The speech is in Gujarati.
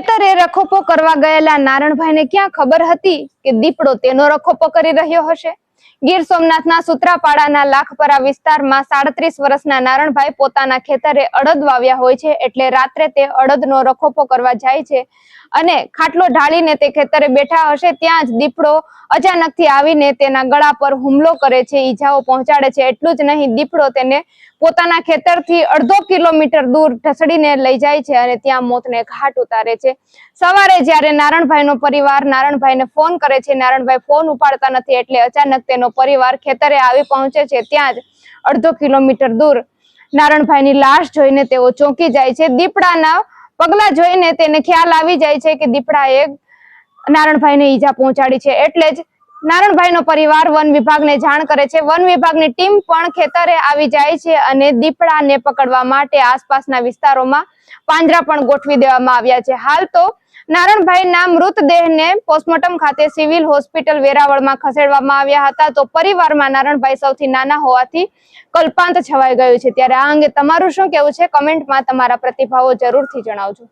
ખેતરે રખોપો કરવા ગયેલા નારણભાઈને ક્યાં ખબર હતી કે દીપડો તેનો રખોપો કરી રહ્યો હશે? ગીર સોમનાથના સુત્રાપાડાના લાખપરા વિસ્તારમાં સાડત્રીસ વર્ષના નારણભાઈ પોતાના ખેતરે અડદ વાવ્યા હોય છે એટલે રાત્રે તે અડદનો રખોપો કરવા જાય છે અને ખાટલો ઢાળીને તે ખેતરે બેઠા હશે ત્યાં જ દીપડો અચાનકથી આવીને તેના ગળા પર હુમલો કરે છે, ઈજાઓ પહોંચાડે છે. એટલું જ નહીં, દીપડો તેને પોતાના ખેતરથી અડધો કિલોમીટર દૂર ઢસડીને લઈ જાય છે અને ત્યાં મોતને ઘાટ ઉતારે છે. સવારે જ્યારે નારણભાઈનો પરિવાર નારણભાઈને ફોન કરે છે, નારણભાઈ ફોન ઉપાડતા નથી એટલે અચાનક તેનો પરિવાર ખેતરે આવી પહોંચે છે. ત્યાં જ અડધો કિલોમીટર દૂર નારણભાઈની લાશ જોઈને તેઓ ચોંકી જાય છે. દીપડાના પગલા જોઈને તેને ખ્યાલ આવી જાય છે કે દીપડાએ નારણભાઈને ઈજા પહોંચાડી છે. એટલે જ નારણભાઈનો પરિવાર વન વિભાગને જાણ કરે છે. વન વિભાગની ટીમ પણ ખેતરે આવી જાય છે અને દીપડાને પકડવા માટે આસપાસના વિસ્તારોમાં પાંજરા પણ ગોઠવી દેવામાં આવ્યા છે. હાલ તો નારણભાઈના મૃતદેહને પોસ્ટમોર્ટમ ખાતે સિવિલ હોસ્પિટલ વેરાવળમાં ખસેડવામાં આવ્યા હતા. તો પરિવારમાં નારણભાઈ સૌથી નાના હોવાથી કલ્પાંત છવાઈ ગયું છે. ત્યારે આ અંગે તમારું શું કેવું છે? કમેન્ટમાં તમારા પ્રતિભાવો જરૂરથી જણાવજો.